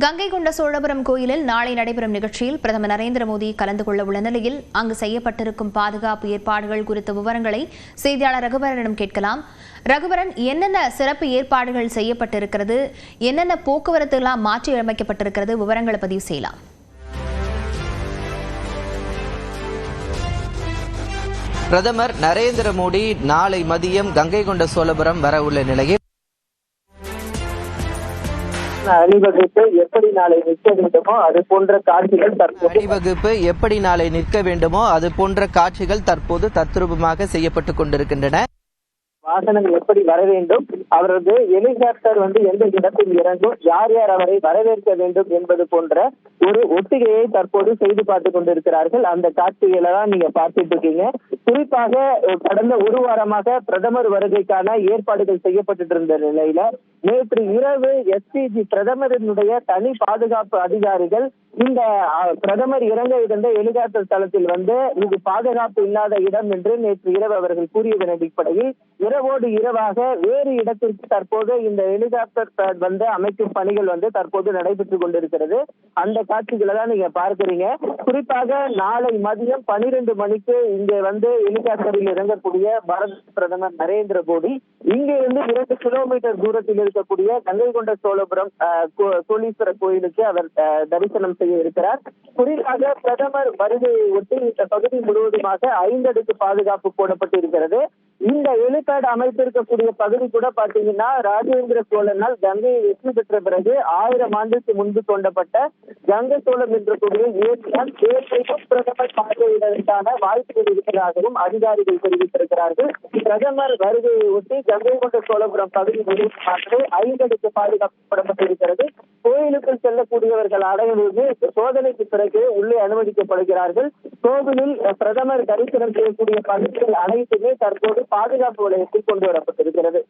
கங்கை கொண்ட சோழபுரம் கோயிலில் நாளை நடைபெறும் நிகழ்ச்சியில் பிரதமர் நரேந்திர மோடி கலந்து கொள்ள உள்ள நிலையில் அங்கு செய்யப்பட்டிருக்கும் பாதுகாப்பு ஏற்பாடுகள் குறித்த விவரங்களை செய்தியாளர் ரகுபரனிடம் கேட்கலாம். ரகுபரன் என்னென்ன சிறப்பு ஏற்பாடுகள் செய்யப்பட்டிருக்கிறது? என்னென்ன போக்குவரத்து எல்லாம் மாற்றி அமைக்கப்பட்டிருக்கிறது விவரங்களை பதிவு செய்யலாம். பிரதமர் நரேந்திர மோடி நாளை மதியம் கங்கை கொண்ட சோழபுரம் வர உள்ள நிலையில் அணிவகுப்பு எப்படி நாளை நிற்க வேண்டுமோ அது போன்ற காட்சிகள் தற்போது அணிவகுப்பு எப்படி நாளை நிற்க வேண்டுமோ அது போன்ற காட்சிகள் தற்போது தத்ரூபமாக செய்யப்பட்டுக் கொண்டிருக்கின்றன. வாகனம் எப்படி வர வேண்டும்? அவரது ஹெலிகாப்டர் வந்து எந்த இடத்தில் இறங்கும்? யார் யார் அவரை வரவேற்க வேண்டும் என்பது போன்ற ஒரு ஒத்திகையை தற்போது செய்து பார்த்து கொண்டிருக்கிறார்கள். அந்த காட்சிகளை தான் நீங்க பார்த்துட்டு இருக்கீங்க. குறிப்பாக கடந்த ஒரு வாரமாக பிரதமர் வருகைக்கான ஏற்பாடுகள் செய்யப்பட்டு இருந்த நிலையில நேற்று இரவு எஸ்பிஜி பிரதமரினுடைய தனி பாதுகாப்பு அதிகாரிகள் இந்த பிரதமர் இறங்க இருந்த ஹெலிகாப்டர் தளத்தில் வந்து இது பாதுகாப்பு இல்லாத இடம் என்று நேற்று இரவு அவர்கள் கூறியதன் அடிப்படையில் இரவோடு இரவாக வேறு இடத்திற்கு தற்போது இந்த ஹெலிகாப்டர் வந்து அமைக்கும் பணிகள் வந்து தற்போது நடைபெற்றுக் கொண்டிருக்கிறது. அந்த காட்சிகளை தான் நீங்க பார்க்கிறீங்க. குறிப்பாக நாளை மதியம் பனிரெண்டு மணிக்கு இங்கே வந்து ஹெலிகாப்டரில் இறங்கக்கூடிய பாரத பிரதமர் நரேந்திர மோடி இங்கே இருந்து இரண்டு கிலோமீட்டர் தூரத்தில் இருக்கக்கூடிய கங்கை கொண்ட சோழபுரம் அஹ், கோலீஸ்வரர் கோயிலுக்கு அவர் அஹ், தரிசனம் செய்ய இருக்கிறார். குறிப்பாக பிரதமர் வருகையை ஒட்டி இந்த பகுதி முழுவதுமாக ஐந்தடுக்கு பாதுகாப்பு போடப்பட்டு இருக்கிறது இந்த வெளிப்பாடு அமைத்திருக்கக்கூடிய பகுதி கூட பாத்தீங்கன்னா ராஜேந்திர சோழனால் கங்கையை வெற்றி பெற்ற பிறகு ஆயிரம் ஆண்டுக்கு முன்பு தோண்டப்பட்ட கங்கை சோழம் என்ற கூடிய ஏரியால் ஏற்றையும் பிரதமர் பார்வையிடுவதற்கான வாய்ப்புகள் இருப்பதாகவும் அதிகாரிகள் தெரிவித்திருக்கிறார்கள். பிரதமர் வருகையை ஒட்டி கங்கை கொண்ட சோழபுரம் பகுதி முழுவதுமாகவே ஐந்தடுக்கு பாதுகாக்கப்படப்பட்டிருக்கிறது. கோயிலுக்குள் செல்லக்கூடியவர்கள் அனைவருமே சோதனைக்கு பிறகு உள்ளே அனுமதிக்கப்படுகிறார்கள். கோவிலில் பிரதமர் தரிசனம் செய்யக்கூடிய பகுதிகள் அனைத்துமே தற்போது பாதுகாப்பு வலயத்தில் கொண்டு வரப்பட்டிருக்கிறது.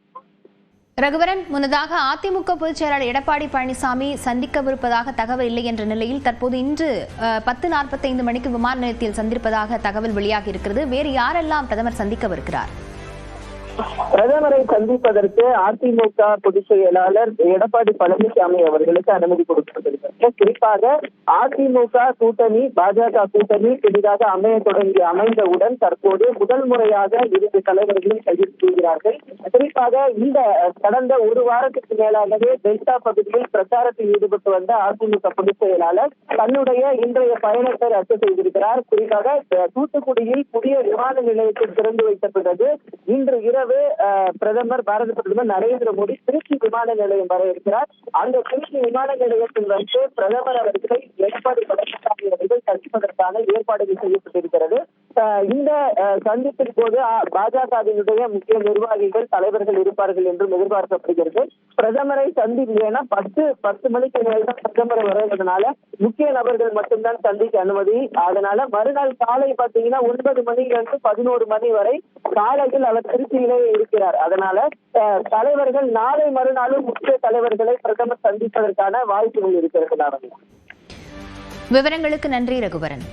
ரகுவரன் முன்னதாக அதிமுக பொதுச் செயலாளர் எடப்பாடி பழனிசாமி சந்திக்கவிருப்பதாக தகவல் இல்லை என்ற நிலையில் தற்போது இன்று பத்து நாற்பத்தைந்து மணிக்கு விமான நிலையத்தில் சந்திப்பதாக தகவல் வெளியாகி இருக்கிறது. வேறு யாரெல்லாம் பிரதமர் சந்திக்கவிருக்கிறார்? பிரதமரை சந்திப்பதற்கு அதிமுக பொதுச் செயலாளர் எடப்பாடி பழனிசாமி அவர்களுக்கு அனுமதி கொடுக்கப்பட்டிருக்கிறது குறிப்பாக அதிமுக கூட்டணி பாஜக கூட்டணி புதிதாக அமைய தொடங்கி அமைந்தவுடன் தற்போது முதல் முறையாக இரண்டு தலைவர்களும் சந்திக்கிறார்கள் குறிப்பாக இந்த கடந்த ஒரு வாரத்துக்கு மேலாகவே டெல்டா பகுதியில் பிரச்சாரத்தில் ஈடுபட்டு வந்த அதிமுக பொதுச் செயலாளர் தன்னுடைய இன்றைய பயணத்தை ரத்து செய்திருக்கிறார். குறிப்பாக தூத்துக்குடியில் புதிய விமான நிலையத்தை திறந்து வைத்த பிறகு இன்று இரவு இரவு பிரதமர் பாரத பிரதமர் நரேந்திர மோடி திருச்சி விமான நிலையம் வர இருக்கிறார். அந்த திருச்சி விமான நிலையத்தில் வந்து பிரதமர் அவர்களை எடப்பாடி பழனிசாமி அவர்கள் சந்திப்பதற்கான ஏற்பாடுகள் செய்யப்பட்டிருக்கிறது. இந்த சந்திப்பின் போது பாஜகவினுடைய முக்கிய நிர்வாகிகள் தலைவர்கள் இருப்பார்கள் என்றும் எதிர்பார்க்கப்படுகிறது. பிரதமரை சந்திக்கலைன்னா பத்து பத்து மணிக்கு மேல் தான் பிரதமர் வருவதனால முக்கிய நபர்கள் மட்டும்தான் சந்திக்க அனுமதி. அதனால மறுநாள் காலை பாத்தீங்கன்னா ஒன்பது மணியிலிருந்து பதினோரு மணி வரை காலையில் அவர் திருச்சியிலே இருக்கிறார். அதனால அஹ், தலைவர்கள் நாளை மறுநாளும் முக்கிய தலைவர்களை பிரதமர் சந்திப்பதற்கான வாய்ப்புகள் இருக்கிறது விவரங்களுக்கு நன்றி ரகுவரன்.